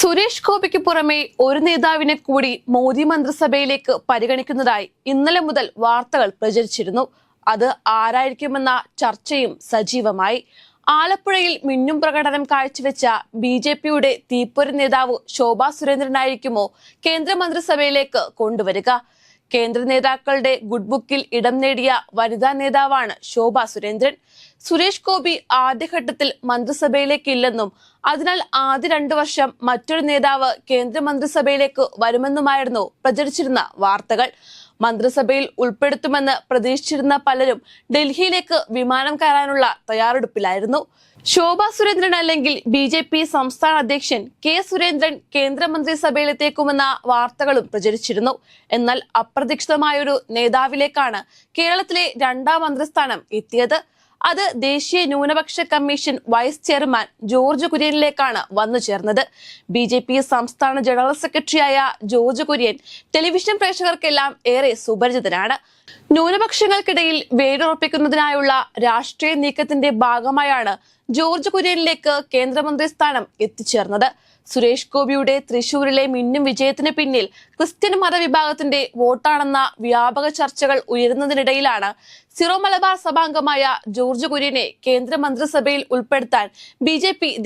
സുരേഷ് ഗോപിക്ക് പുറമെ ഒരു നേതാവിനെ കൂടി മോദി മന്ത്രിസഭയിലേക്ക് പരിഗണിക്കുന്നതായി ഇന്നലെ മുതൽ വാർത്തകൾ പ്രചരിച്ചിരുന്നു. അത് ആരായിരിക്കുമെന്ന ചർച്ചയും സജീവമായി. ആലപ്പുഴയിൽ മിന്നും പ്രകടനം കാഴ്ചവെച്ച ബി ജെ പിയുടെ തീപ്പൊരി നേതാവ് ശോഭാ സുരേന്ദ്രനായിരിക്കുമോ കേന്ദ്രമന്ത്രിസഭയിലേക്ക് കൊണ്ടുവരിക? കേന്ദ്ര നേതാക്കളുടെ ഗുഡ് ബുക്കിൽ ഇടം നേടിയ വനിതാ നേതാവാണ് ശോഭ സുരേന്ദ്രൻ. സുരേഷ് ഗോപി ആദ്യഘട്ടത്തിൽ മന്ത്രിസഭയിലേക്കില്ലെന്നും അതിനാൽ ആദ്യ രണ്ടു വർഷം മറ്റൊരു നേതാവ് കേന്ദ്രമന്ത്രിസഭയിലേക്ക് വരുമെന്നുമായിരുന്നു പ്രചരിച്ചിരുന്ന വാർത്തകൾ. മന്ത്രിസഭയിൽ ഉൾപ്പെടുത്തുമെന്ന് പ്രതീക്ഷിച്ചിരുന്ന പലരും ഡൽഹിയിലേക്ക് വിമാനം കയറാനുള്ള തയ്യാറെടുപ്പിലായിരുന്നു. ശോഭ സുരേന്ദ്രൻ അല്ലെങ്കിൽ ബി ജെ പി സംസ്ഥാന അധ്യക്ഷൻ കെ സുരേന്ദ്രൻ കേന്ദ്രമന്ത്രിസഭയിലെത്തേക്കുമെന്ന വാർത്തകളും പ്രചരിച്ചിരുന്നു. എന്നാൽ അപ്രതീക്ഷിതമായൊരു നേതാവിലേക്കാണ് കേരളത്തിലെ രണ്ടാം മന്ത്രിസ്ഥാനം എത്തിയത്. അത് ദേശീയ ന്യൂനപക്ഷ കമ്മീഷൻ വൈസ് ചെയർമാൻ ജോർജ് കുര്യനിലേക്കാണ് വന്നു ചേർന്നത്. ബി ജെ പി സംസ്ഥാന ജനറൽ സെക്രട്ടറിയായ ജോർജ് കുര്യൻ ടെലിവിഷൻ പ്രേക്ഷകർക്കെല്ലാം ഏറെ സുപരിചിതനാണ്. ന്യൂനപക്ഷങ്ങൾക്കിടയിൽ വേരുറപ്പിക്കുന്നതിനായുള്ള രാഷ്ട്രീയ നീക്കത്തിന്റെ ഭാഗമായാണ് ജോർജ് കുര്യനിലേക്ക് കേന്ദ്രമന്ത്രി സ്ഥാനം എത്തിച്ചേർന്നത്. സുരേഷ് ഗോപിയുടെ തൃശൂരിലെ മിന്നും വിജയത്തിന് പിന്നിൽ ക്രിസ്ത്യൻ മതവിഭാഗത്തിന്റെ വോട്ടാണെന്ന വ്യാപക ചർച്ചകൾ ഉയരുന്നതിനിടയിലാണ് സിറോ മലബാർ സഭാംഗമായ ജോർജ് കുര്യനെ കേന്ദ്രമന്ത്രിസഭയിൽ ഉൾപ്പെടുത്താൻ ബി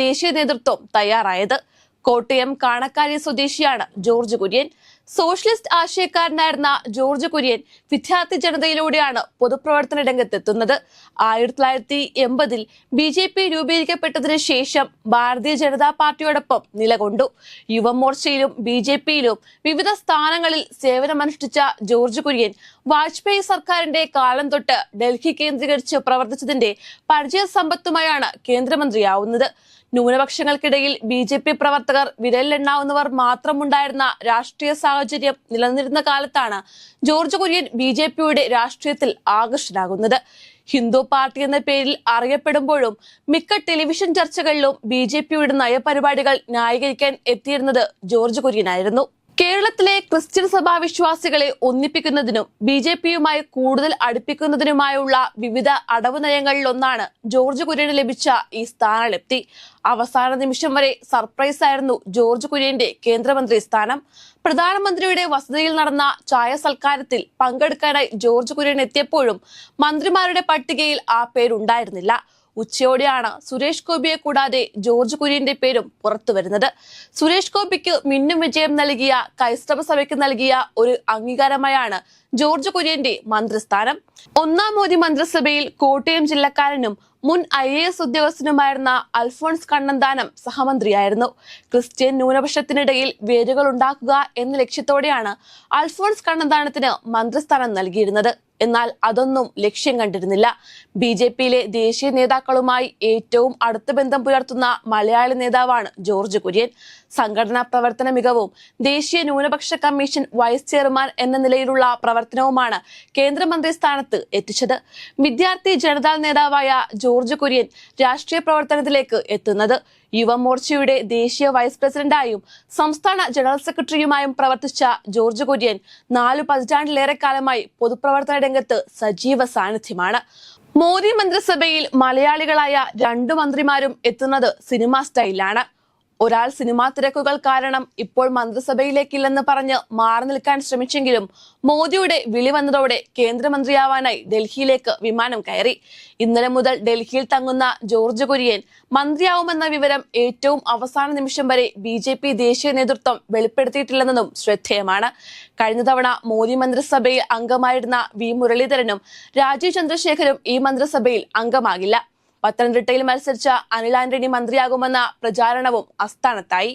ദേശീയ നേതൃത്വം തയ്യാറായത്. കോട്ടയം കാണക്കാരി സ്വദേശിയാണ് ജോർജ് കുര്യൻ. സോഷ്യലിസ്റ്റ് ആശയക്കാരനായിരുന്ന ജോർജ് കുര്യൻ വിദ്യാർത്ഥി ജനതയിലൂടെയാണ് പൊതുപ്രവർത്തന രംഗത്തെത്തുന്നത്. ആയിരത്തി തൊള്ളായിരത്തി എൺപതിൽ ബി ജെ പി രൂപീകരിക്കപ്പെട്ടതിനു ശേഷം ഭാരതീയ ജനതാ പാർട്ടിയോടൊപ്പം നിലകൊണ്ടു. യുവമോർച്ചയിലും ബി ജെ പിയിലും വിവിധ സ്ഥാനങ്ങളിൽ സേവനമനുഷ്ഠിച്ച ജോർജ് കുര്യൻ വാജ്പേയി സർക്കാരിന്റെ കാലം തൊട്ട് ഡൽഹി കേന്ദ്രീകരിച്ച് പ്രവർത്തിച്ചതിന്റെ പരിചയ സമ്പത്തുമായാണ് കേന്ദ്രമന്ത്രിയാവുന്നത്. ന്യൂനപക്ഷങ്ങൾക്കിടയിൽ ബി ജെ പി പ്രവർത്തകർ വിരലിലെണ്ണാവുന്നവർ മാത്രമുണ്ടായിരുന്ന രാഷ്ട്രീയ സാഹചര്യം നിലനിന്നിരുന്ന കാലത്താണ് ജോർജ് കുര്യൻ ബി ജെ പിയുടെ രാഷ്ട്രീയത്തിൽ ആകർഷനാകുന്നത് ഹിന്ദു പാർട്ടി എന്ന പേരിൽ അറിയപ്പെടുമ്പോഴും മിക്ക ടെലിവിഷൻ ചർച്ചകളിലും ബി ജെ പിയുടെ നയപരിപാടികൾ ന്യായീകരിക്കാൻ എത്തിയിരുന്നത് ജോർജ് കുര്യനായിരുന്നു. കേരളത്തിലെ ക്രിസ്ത്യൻ സഭാ വിശ്വാസികളെ ഒന്നിപ്പിക്കുന്നതിനും ബി ജെ പിയുമായി കൂടുതൽ അടുപ്പിക്കുന്നതിനുമായുള്ള വിവിധ അടവ് നയങ്ങളിലൊന്നാണ് ജോർജ് കുര്യന് ലഭിച്ച ഈ സ്ഥാനലബ്ധി അവസാന നിമിഷം വരെ സർപ്രൈസ് ആയിരുന്നു ജോർജ് കുര്യന്റെ കേന്ദ്രമന്ത്രി സ്ഥാനം. പ്രധാനമന്ത്രിയുടെ വസതിയിൽ നടന്ന ചായ സൽക്കാരത്തിൽ പങ്കെടുക്കാനായി ജോർജ് കുര്യൻ എത്തിയപ്പോഴും മന്ത്രിമാരുടെ പട്ടികയിൽ ആ പേരുണ്ടായിരുന്നില്ല. ഉച്ചയോടെയാണ് സുരേഷ് ഗോപിയെ കൂടാതെ ജോർജ് കുര്യന്റെ പേരും പുറത്തു വരുന്നത്. സുരേഷ് ഗോപിക്ക് മിന്നും വിജയം നൽകിയ ക്രൈസ്തവ സഭയ്ക്ക് നൽകിയ ഒരു അംഗീകാരമായാണ് ജോർജ് കുര്യന്റെ മന്ത്രിസ്ഥാനം. ഒന്നാം മോദി മന്ത്രിസഭയിൽ കോട്ടയം ജില്ലക്കാരനും മുൻ ഐ എ എസ് ഉദ്യോഗസ്ഥനുമായിരുന്ന അൽഫോൺസ് കണ്ണന്താനം സഹമന്ത്രിയായിരുന്നു. ക്രിസ്ത്യൻ ന്യൂനപക്ഷത്തിനിടയിൽ വേരുകൾ ഉണ്ടാക്കുക എന്ന ലക്ഷ്യത്തോടെയാണ് അൽഫോൺസ് കണ്ണന്താനത്തിന് മന്ത്രിസ്ഥാനം നൽകിയിരുന്നത്. എന്നാൽ അതൊന്നും ലക്ഷ്യം കണ്ടിരുന്നില്ല. ബി ജെ പിയിലെ ദേശീയ നേതാക്കളുമായി ഏറ്റവും അടുത്ത ബന്ധം പുലർത്തുന്ന മലയാളി നേതാവാണ് ജോർജ് കുര്യൻ. സംഘടനാ പ്രവർത്തന മികവും ദേശീയ ന്യൂനപക്ഷ കമ്മീഷൻ വൈസ് ചെയർമാൻ എന്ന നിലയിലുള്ള പ്രവർത്തനവുമാണ് കേന്ദ്രമന്ത്രി സ്ഥാനത്ത് എത്തിച്ചത്. വിദ്യാർത്ഥി ജനതാ നേതാവായ ജോർജ് കുര്യൻ രാഷ്ട്രീയ പ്രവർത്തനത്തിലേക്ക് എത്തുന്നത്. യുവമോർച്ചയുടെ ദേശീയ വൈസ് പ്രസിഡന്റായും സംസ്ഥാന ജനറൽ സെക്രട്ടറിയുമായും പ്രവർത്തിച്ച ജോർജ് കുര്യൻ നാലു പതിറ്റാണ്ടിലേറെ കാലമായി പൊതുപ്രവർത്തന രംഗത്ത് സജീവ സാന്നിധ്യമാണ്. മോദി മന്ത്രിസഭയിൽ മലയാളികളായ രണ്ടു മന്ത്രിമാരും എത്തുന്നത് സിനിമാ സ്റ്റൈലാണ് ഒരാൾ സിനിമാ തിരക്കുകൾ കാരണം ഇപ്പോൾ മന്ത്രിസഭയിലേക്കില്ലെന്ന് പറഞ്ഞ് മാറി നിൽക്കാൻ ശ്രമിച്ചെങ്കിലും മോദിയുടെ വിളി വന്നതോടെ കേന്ദ്രമന്ത്രിയാവാനായി ഡൽഹിയിലേക്ക് വിമാനം കയറി. ഇന്നലെ മുതൽ ഡൽഹിയിൽ തങ്ങുന്ന ജോർജ് കുര്യൻ മന്ത്രിയാവുമെന്ന വിവരം ഏറ്റവും അവസാന നിമിഷം വരെ ബി ജെ പി ദേശീയ നേതൃത്വം വെളിപ്പെടുത്തിയിട്ടില്ലെന്നതും ശ്രദ്ധേയമാണ്. കഴിഞ്ഞ തവണ മോദി മന്ത്രിസഭയിൽ അംഗമായിരുന്ന വി മുരളീധരനും രാജീവ് ചന്ദ്രശേഖരും ഈ മന്ത്രിസഭയിൽ അംഗമാകില്ല. പത്തനംതിട്ടയിൽ മത്സരിച്ച അനിൽ ആന്റണി മന്ത്രിയാകുമെന്ന പ്രചാരണവും അസ്ഥാനത്തായി